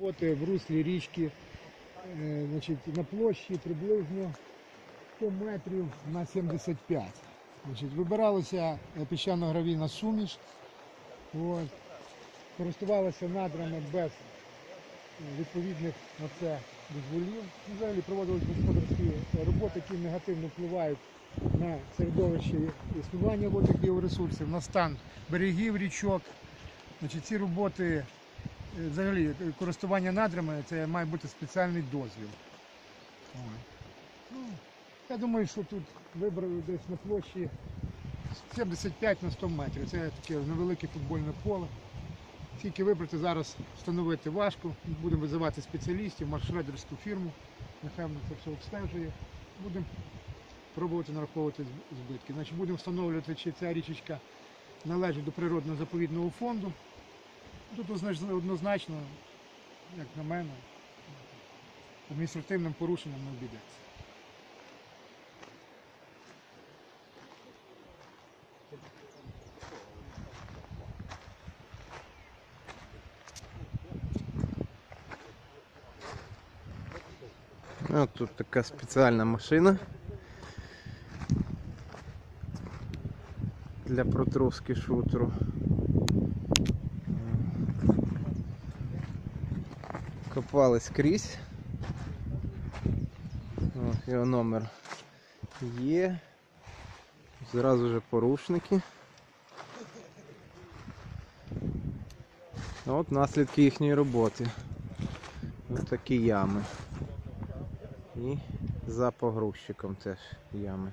Роботи в руслі річки е, значить, на площі приблизно 100 метрів на 75. Значить, вибиралася е, піщано-гравійна суміш. От. Користувалася надрами без е, відповідних на це дозволів. Ну, Взагалі проводились господарські роботи, які негативно впливають на середовище існування водних біоресурсів, на стан берегів річок. Значить, ці роботи Взагалі, е, користування надрами це має бути спеціальний дозвіл. Ну, я думаю, що тут вибрали десь на площі 75 на 100 метрів. Це таке невелике футбольне поле. Тільки вибрати зараз встановити важко. Будемо визивати спеціалістів, маршредерську фірму. Нехай це все обстежує. Будемо пробувати нараховувати збитки. Значить, будемо встановлювати, чи ця річечка належить до природного заповідного фонду. Тут однозначно- як на мене, адміністративним порушенням не обійдеться. Ну, тут така спеціальна машина для протровки шутру. Копали скрізь. О, його номер є. Зразу же порушники. От наслідки їхньої роботи. Ось такі ями. І за погрузчиком теж ями.